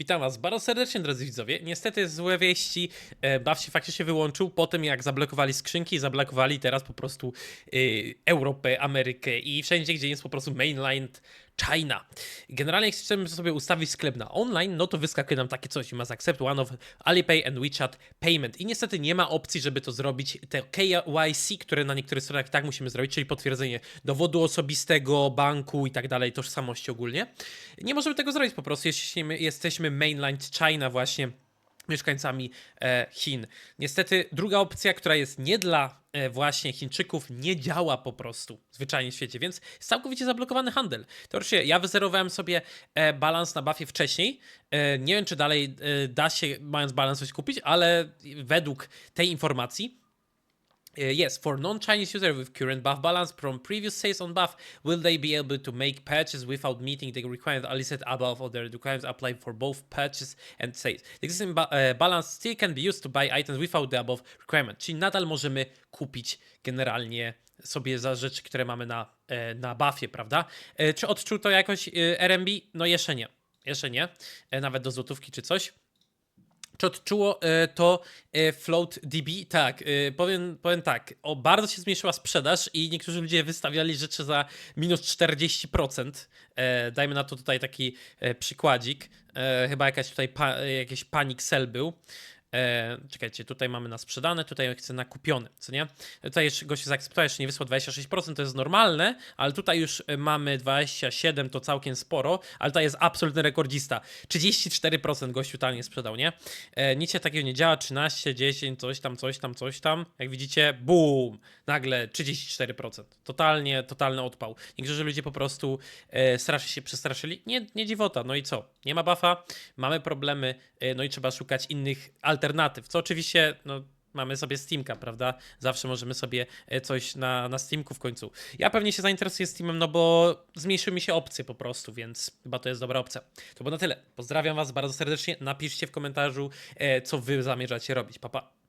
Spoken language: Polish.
Witam Was bardzo serdecznie, drodzy widzowie. Niestety złe wieści. E, Baw się faktycznie wyłączył po tym, jak zablokowali skrzynki, zablokowali teraz po prostu y, Europę, Amerykę i wszędzie, gdzie jest po prostu mainland China. Generalnie jak chcemy sobie ustawić sklep na online, no to wyskakuje nam takie coś. Must accept one of Alipay and WeChat payment. I niestety nie ma opcji, żeby to zrobić. Te KYC, które na niektórych stronach tak musimy zrobić, czyli potwierdzenie dowodu osobistego, banku i tak dalej, tożsamości ogólnie. Nie możemy tego zrobić po prostu, jeśli my jesteśmy mainland China właśnie mieszkańcami e, Chin. Niestety druga opcja, która jest nie dla e, właśnie Chińczyków, nie działa po prostu zwyczajnie w świecie, więc jest całkowicie zablokowany handel. Teoretycznie ja wyzerowałem sobie e, balans na buffie wcześniej. Nie wiem, czy dalej da się, mając balans, coś kupić, ale według tej informacji yes, for non-Chinese user with current buff balance from previous sales on buff, will they be able to make patches without meeting the requirement listed above or the requirements apply for both patches and sales? The existing ba- uh, balance still can be used to buy items without the above requirement, czyli nadal możemy kupić generalnie sobie za rzeczy, które mamy na, e, na buffie, prawda? E, Czy odczuł to jakoś e, RMB? No jeszcze nie. Jeszcze nie. E, Nawet do złotówki czy coś. Czy odczuło e, to e, Float DB? Tak, e, powiem, powiem tak. O, bardzo się zmniejszyła sprzedaż i niektórzy ludzie wystawiali rzeczy za minus 40%. E, dajmy na to tutaj taki przykładzik. Chyba jakaś tutaj pa, jakiś panic sell był. E, czekajcie, tutaj mamy na sprzedane, tutaj chcę na kupione, co nie? Tutaj jeszcze gość zaakceptował, jeszcze nie wysłał 26%, to jest normalne, ale tutaj już e, mamy 27, to całkiem sporo, ale tutaj jest absolutny rekordzista. 34% gościu totalnie sprzedał, nie? E, nic się takiego nie działa, 13, 10, coś tam, coś tam, coś tam. Jak widzicie, boom, nagle 34%. Totalnie, totalny odpał. Niektórzy ludzie po prostu e, strasznie się przestraszyli. Nie, nie dziwota, no i co? Nie ma buffa, mamy problemy, e, no i trzeba szukać innych alternatyw, co oczywiście, no mamy sobie Steamka, prawda? Zawsze możemy sobie e, coś na, na Steamku w końcu. Ja pewnie się zainteresuję Steamem, no bo zmniejszyły mi się opcje po prostu, więc chyba to jest dobra opcja. To było na tyle. Pozdrawiam Was bardzo serdecznie. Napiszcie w komentarzu, e, co Wy zamierzacie robić. Pa, pa.